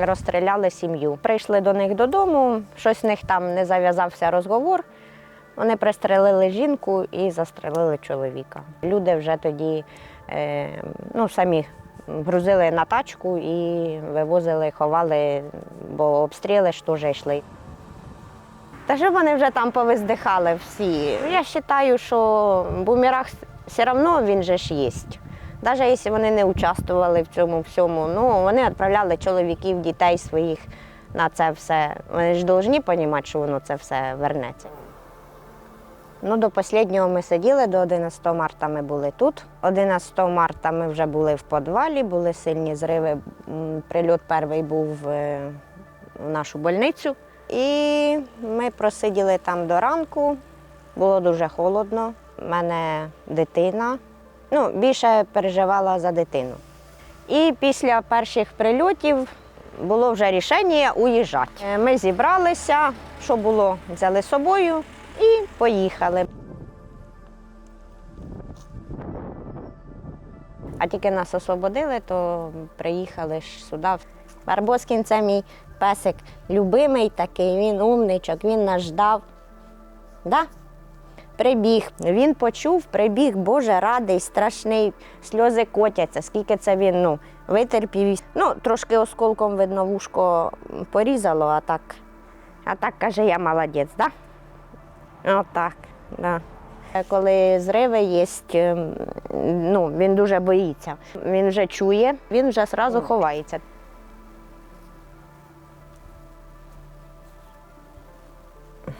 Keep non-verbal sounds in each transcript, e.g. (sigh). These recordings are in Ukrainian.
розстріляли сім'ю. Прийшли до них додому, щось в них там не зав'язався розговор. Вони пристрелили жінку і застрелили чоловіка. Люди вже тоді е, ну, самі грузили на тачку і вивозили, ховали, бо обстріли ж теж йшли. Та що вони вже там повиздихали всі. Я вважаю, що бумеранг все одно він же ж є. Навіть якщо вони не участвували в цьому всьому, ну вони відправляли чоловіків, дітей своїх на це все. Вони ж повинні розуміти, що воно це все вернеться. Ну, до останнього ми сиділи, до 11 марта ми були тут. 11 марта ми вже були в підвалі, були сильні зриви. Прильот перший був е, в нашу больницю. І ми просиділи там до ранку. Було дуже холодно. У мене дитина. Ну, більше переживала за дитину. І після перших прильотів було вже рішення уїжджати. Е, Ми зібралися, що було, взяли з собою і поїхали. А тільки нас освободили, то приїхали ж сюди. Барбоскін це мій песик любимий такий, він умничок, він нас ждав. Да? Прибіг. Він почув, прибіг, Боже, радий, страшний, сльози котяться, скільки це він ну, витерпів. Ну, трошки осколком, видно, вушко порізало, а так, а так каже, я молодець, да? Отак, да. Коли зриви є, ну, він дуже боїться. Він вже чує, він вже одразу ховається.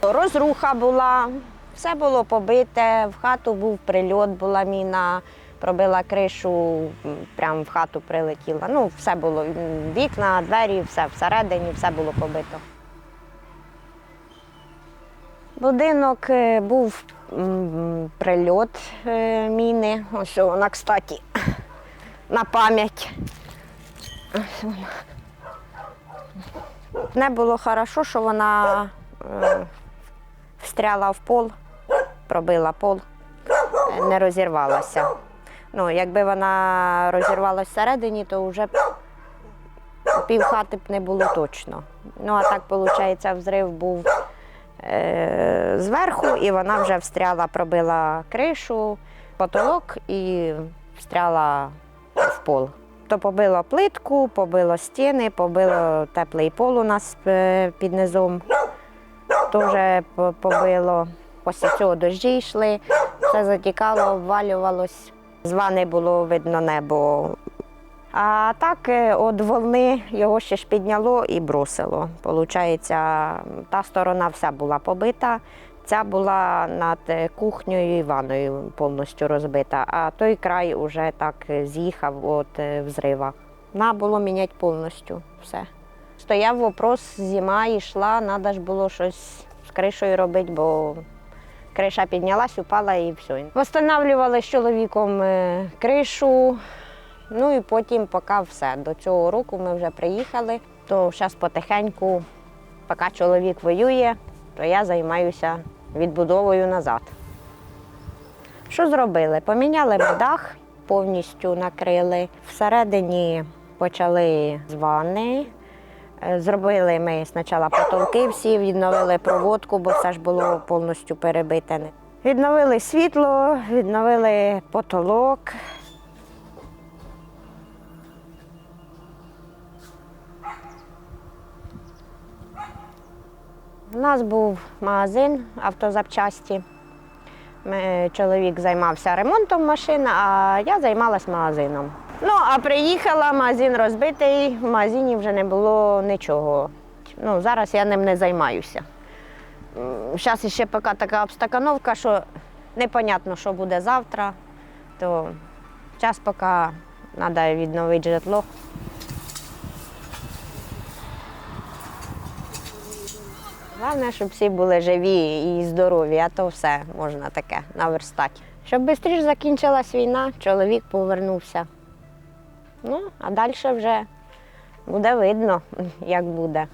Розруха була, все було побите, в хату був прильот, була міна, пробила кришу, м, прямо в хату прилетіла. Ну, все було, вікна, двері, все всередині, все було побито. Будинок е, був прильот е, міни. Ось вона, кстати, (coughs) на пам'ять. Не було хорошо, що вона е, встряла в пол, пробила пол, не розірвалася. Ну, якби вона розірвалася всередині, то вже пів хати б не було точно. Ну, а так, виходить, взрив був е, зверху, і вона вже встряла, пробила кришу, потолок і встряла в пол. То побило плитку, побило стіни, побило теплий пол у нас е, під низом. Теж побило. Після цього дощі йшли, все затікало, обвалювалось. З було видно небо. А так е, від волни його ще ж підняло і бросило. Получається, та сторона вся була побита, ця була над е, кухнею і ванною повністю розбита, а той край вже так е, з'їхав від е, взрива. На було міняти повністю все. Стояв вопрос, зима йшла, треба ж було щось з кришею робити, бо криша піднялась, упала і все. Восстанавлювали з чоловіком е, кришу, ну і потім поки все. До цього року ми вже приїхали, то зараз потихеньку, поки чоловік воює, то я займаюся відбудовою назад. Що зробили? Поміняли ми дах, повністю накрили. Всередині почали з ванни. Е, Зробили ми спочатку потолки всі, відновили проводку, бо все ж було повністю перебите. Відновили світло, відновили потолок. У нас був магазин автозапчасті. Чоловік займався ремонтом машин, а я займалась магазином. Ну, а приїхала, магазин розбитий, в магазині вже не було нічого. Ну, зараз я ним не займаюся. Зараз ще поки така обстакановка, що непонятно, що буде завтра, то час поки треба відновити житло. Головне, щоб всі були живі і здорові, а то все можна таке наверстати. Щоб швидше закінчилась війна, чоловік повернувся. Ну, а далі вже буде видно, (laughs) як буде.